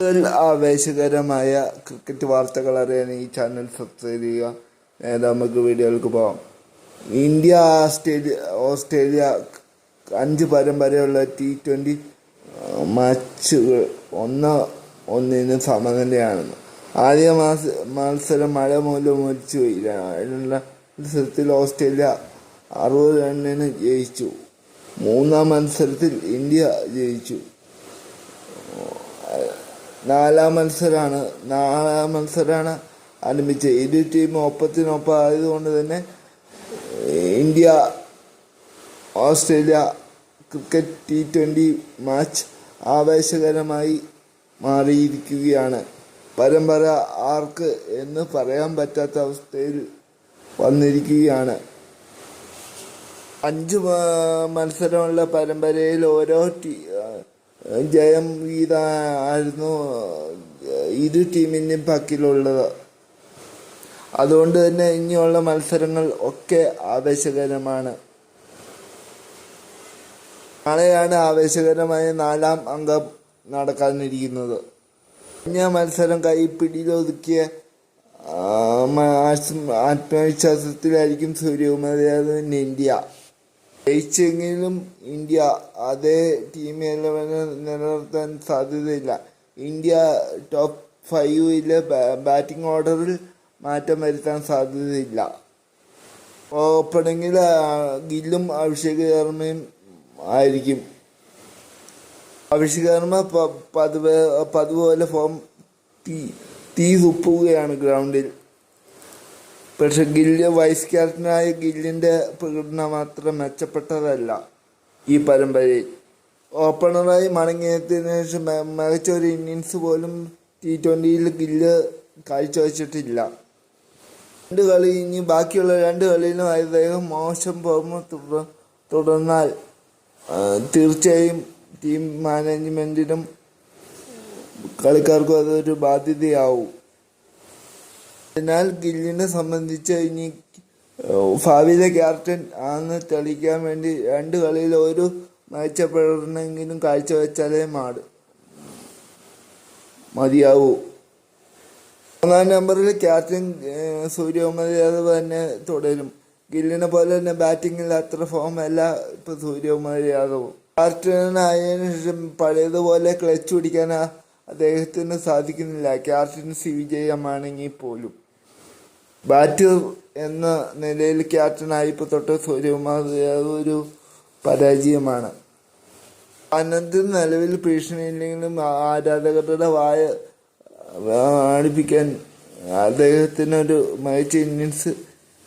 കൂടുതൽ ആവേശകരമായ ക്രിക്കറ്റ് വാർത്തകൾ അറിയാൻ ഈ ചാനൽ സബ്സ്ക്രൈബ് ചെയ്യുക. നേരെ നമുക്ക് വീഡിയോകൾക്ക് പോകാം ഇന്ത്യ ആസ്ട്രേലിയ ഓസ്ട്രേലിയ അഞ്ച് പരമ്പരയുള്ള ടി ട്വന്റി മാച്ചുകൾ ഒന്ന് ഒന്നിന് സമനിലയാണെന്ന് ആദ്യ മാസ മത്സരം മഴ മൂലം മരിച്ചുപോയി അതിനുള്ള മത്സരത്തിൽ ഓസ്ട്രേലിയ അറുപത് റണ്ണിന് ജയിച്ചു. മൂന്നാം മത്സരത്തിൽ ഇന്ത്യ ജയിച്ചു. നാലാം മത്സരമാണ് നാലാം മത്സരമാണ് ആരംഭിച്ചത്. ഇരു ടീം ഒപ്പത്തിനൊപ്പം ആയതുകൊണ്ട് തന്നെ India Australia cricket T twenty match ആവേശകരമായി മാറിയിരിക്കുകയാണ്. പരമ്പര ആർക്ക് എന്ന് പറയാൻ പറ്റാത്ത അവസ്ഥയിൽ വന്നിരിക്കുകയാണ്. അഞ്ച് മത്സരമുള്ള പരമ്പരയിൽ ഓരോ ടീ ജയം ഇതായിരുന്നു ഇരു ടീമിന്റെയും പക്കിലുള്ളത്. അതുകൊണ്ട് തന്നെ ഇനിയുള്ള മത്സരങ്ങൾ ഒക്കെ ആവേശകരമാണ്. നാളെയാണ് ആവേശകരമായ നാലാം അംഗം നടക്കാനിരിക്കുന്നത്. കഴിഞ്ഞ മത്സരം കൈപ്പിടിയിലൊതുക്കിയ ആത്മവിശ്വാസത്തിലായിരിക്കും സൂര്യകുമാർ യാദവിന് ഇന്ത്യ. ജയിച്ചെങ്കിലും ഇന്ത്യ അതേ ടീം ഇലവനെ നിലനിർത്താൻ സാധ്യതയില്ല. ഇന്ത്യ ടോപ്പ് ഫൈവിലെ ബാറ്റിംഗ് ഓർഡറിൽ മാറ്റം വരുത്താൻ സാധ്യതയില്ല. ഓപ്പണിങ്ങിൽ ഗില്ലും അഭിഷേക് ശർമ്മയും ആയിരിക്കും. അഭിഷേക് ശർമ്മ പതിവ് പതിവ് പോലെ ഫോം തീ തീ തുപ്പുകയാണ് ഗ്രൗണ്ടിൽ പക്ഷെ ഗില്ല് വൈസ് ക്യാപ്റ്റനായ ഗില്ലിന്റെ പ്രകടനം മാത്രം മെച്ചപ്പെട്ടതല്ല ഈ പരമ്പരയിൽ. ഓപ്പണറായി മടങ്ങിയതിനു ശേഷം മികച്ച ഒരു ഇന്നിങ്സ് പോലും ടി ട്വന്റിയിൽ ഗില്ല് കാഴ്ചവെച്ചിട്ടില്ല. രണ്ട് കളി ഇനി ബാക്കിയുള്ള രണ്ട് കളിയിലും അദ്ദേഹം മോശം തുടർ തുടർന്നാൽ തീർച്ചയായും ടീം മാനേജ്മെന്റിനും കളിക്കാർക്കും അതൊരു ബാധ്യതയാവും. അതിനാൽ ഗില്ലിനെ സംബന്ധിച്ച് ഇനി ഭാവിയിലെ ക്യാപ്റ്റൻ ആണെന്ന് തെളിയിക്കാൻ വേണ്ടി രണ്ട് കളിയിൽ ഒരു മികച്ച കാഴ്ചവെച്ചാലേ മാട് മതിയാവൂ. ഒന്നാം നമ്പറിൽ ക്യാപ്റ്റൻ സൂര്യകുമാർ യാദവ് തന്നെ തുടരും. ഗില്ലിനെ പോലെ തന്നെ ബാറ്റിങ്ങിൽ അത്ര ഫോം അല്ല ഇപ്പൊ സൂര്യകുമാർ യാദവ്. ക്യാപ്റ്റനായതിനു ശേഷം പഴയതുപോലെ ക്ലച്ച് പിടിക്കാൻ അദ്ദേഹത്തിന് സാധിക്കുന്നില്ല. ക്യാപ്റ്റൻസി വിജയമാണെങ്കിൽ പോലും. ബാറ്റർ എന്ന നിലയിൽ ക്യാപ്റ്റനായപ്പോൾ തൊട്ട് സൂര്യകുമാർ ഒരു പരാജയമാണ്. അനന്ത് നിലവിൽ ഭീഷണിയില്ലെങ്കിലും ആരാധകരുടെ വായ ആടിപ്പിക്കാൻ അദ്ദേഹത്തിനൊരു മികച്ച ഇന്നിങ്സ്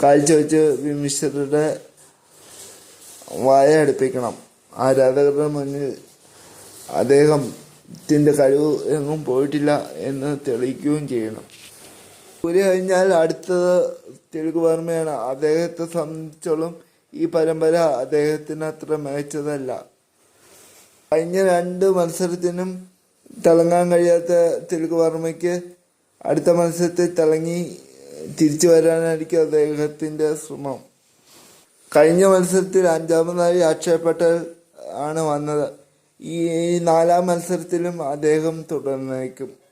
കാഴ്ചവെച്ച് വിമിശ്രരുടെ വായ അടുപ്പിക്കണം. ആരാധകരുടെ മുന്നിൽ അദ്ദേഹത്തിന്റെ കഴിവ് എങ്ങും പോയിട്ടില്ല എന്ന് തെളിയിക്കുകയും ചെയ്യണം. ഒരു കഴിഞ്ഞാൽ അടുത്തത് തെലുഗു വർമ്മയാണ്. അദ്ദേഹത്തെ സംബന്ധിച്ചോളം ഈ പരമ്പര അദ്ദേഹത്തിന് അത്ര മികച്ചതല്ല. കഴിഞ്ഞ രണ്ട് മത്സരത്തിനും തിളങ്ങാൻ കഴിയാത്ത തെലുഗു വർമ്മയ്ക്ക് അടുത്ത മത്സരത്തിൽ തിളങ്ങി തിരിച്ചു വരാനായിരിക്കും അദ്ദേഹത്തിന്റെ ശ്രമം. കഴിഞ്ഞ മത്സരത്തിൽ അഞ്ചാമതായി അക്ഷയ് പട്ടേൽ ആണ് വന്നത്. ഈ നാലാം മത്സരത്തിലും അദ്ദേഹം തുടർന്നേക്കും.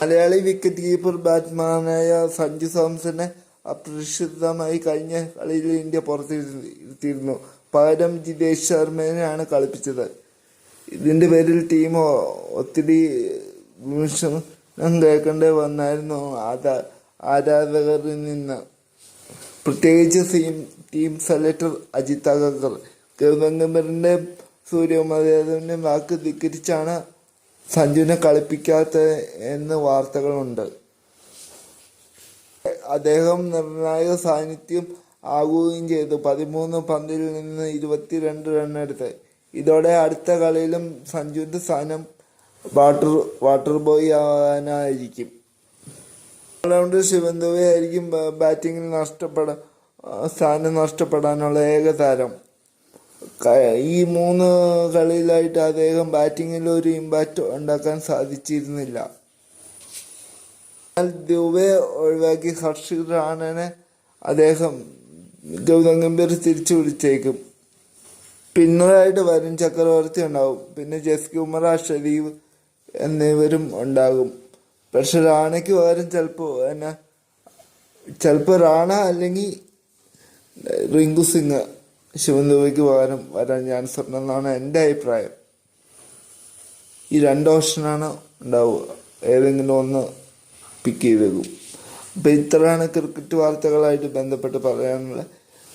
മലയാളി വിക്കറ്റ് കീപ്പർ ബാറ്റ്സ്മാനായ സഞ്ജു സാംസനെ അപ്രതീക്ഷിതമായി കഴിഞ്ഞ കളിയിൽ ഇന്ത്യ പുറത്തിരുത്തിയിരുന്നു. പകരം ജിതേഷ് ശർമ്മേനെയാണ് കളിപ്പിച്ചത്. ഇതിന്റെ പേരിൽ ടീം ഒത്തിരി വിമർശനം കേൾക്കേണ്ടി വന്നായിരുന്നു ആരാ ആരാധകരിൽ നിന്ന്. പ്രത്യേകിച്ച് സീം ടീം സെലക്ടർ അജിത് അഗർക്കർ ഗൗതം ഗംഭീറിന്റെ സൂര്യകുമാർ യാദവിന്റെ വാക്ക് ധിക്കരിച്ചാണ് സഞ്ജുവിനെ കളിപ്പിക്കാത്ത എന്ന് വാർത്തകളുണ്ട്. അദ്ദേഹം നിർണായക സാന്നിധ്യം ആകുകയും ചെയ്തു. പതിമൂന്ന് പന്തിൽ നിന്ന് ഇരുപത്തിരണ്ട് റണ്ണെടുത്ത് ഇതോടെ അടുത്ത കളിയിലും സഞ്ജുവിന്റെ സ്ഥാനം വാട്ടർ വാട്ടർ ബോയ് ആവാനായിരിക്കും. ഓൾറൗണ്ടർ ആയിരിക്കും ബാറ്റിങ്ങിൽ നഷ്ടപ്പെടാൻ സ്ഥാനം നഷ്ടപ്പെടാനുള്ള ഏക താരം. ഈ മൂന്ന് കളിയിലായിട്ട് അദ്ദേഹം ബാറ്റിങ്ങിൽ ഒരു ഇമ്പാക്റ്റ് ഉണ്ടാക്കാൻ സാധിച്ചിരുന്നില്ല. എന്നാൽ ദുബെ ഒഴിവാക്കി ഹർഷിത് റാണനെ അദ്ദേഹം ഗൗതം ഗംഭീർ തിരിച്ചു വിളിച്ചേക്കും. പിന്നറായിട്ട് വരുൺ ചക്രവർത്തി ഉണ്ടാവും. പിന്നെ ജസ്കുമാർ ഷരീഫ് എന്നിവരും ഉണ്ടാകും. പക്ഷെ റാണയ്ക്ക് പകരം ചിലപ്പോൾ എന്നാ ചിലപ്പോൾ റാണ അല്ലെങ്കിൽ റിങ്കു സിംഗ് ശിവൻ ദുബൈക്ക് പകരം വരാൻ ചാൻസ് ഉണ്ടെന്നാണ് എന്റെ അഭിപ്രായം. ഈ രണ്ട് ഓപ്ഷനാണ് ഉണ്ടാവുക. ഏതെങ്കിലും ഒന്ന് പിക്ക് ചെയ്തേക്കും. അപ്പം ഇത്രയാണ് ക്രിക്കറ്റ് വാർത്തകളായിട്ട് ബന്ധപ്പെട്ട് പറയാനുള്ളത്.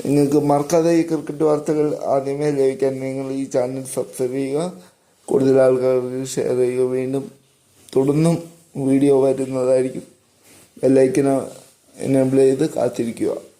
നിങ്ങൾക്ക് മറക്കാതെ ഈ ക്രിക്കറ്റ് വാർത്തകൾ ആദ്യമേ ലഭിക്കാൻ നിങ്ങൾ ഈ ചാനൽ സബ്സ്ക്രൈബ് ചെയ്യുക. കൂടുതൽ ആൾക്കാർക്ക് ഷെയർ ചെയ്യുക. വീണ്ടും തുടർന്നും വീഡിയോ വരുന്നതായിരിക്കും. ബെല്ലൈക്കിനെ എനേബിൾ ചെയ്ത് കാത്തിരിക്കുക.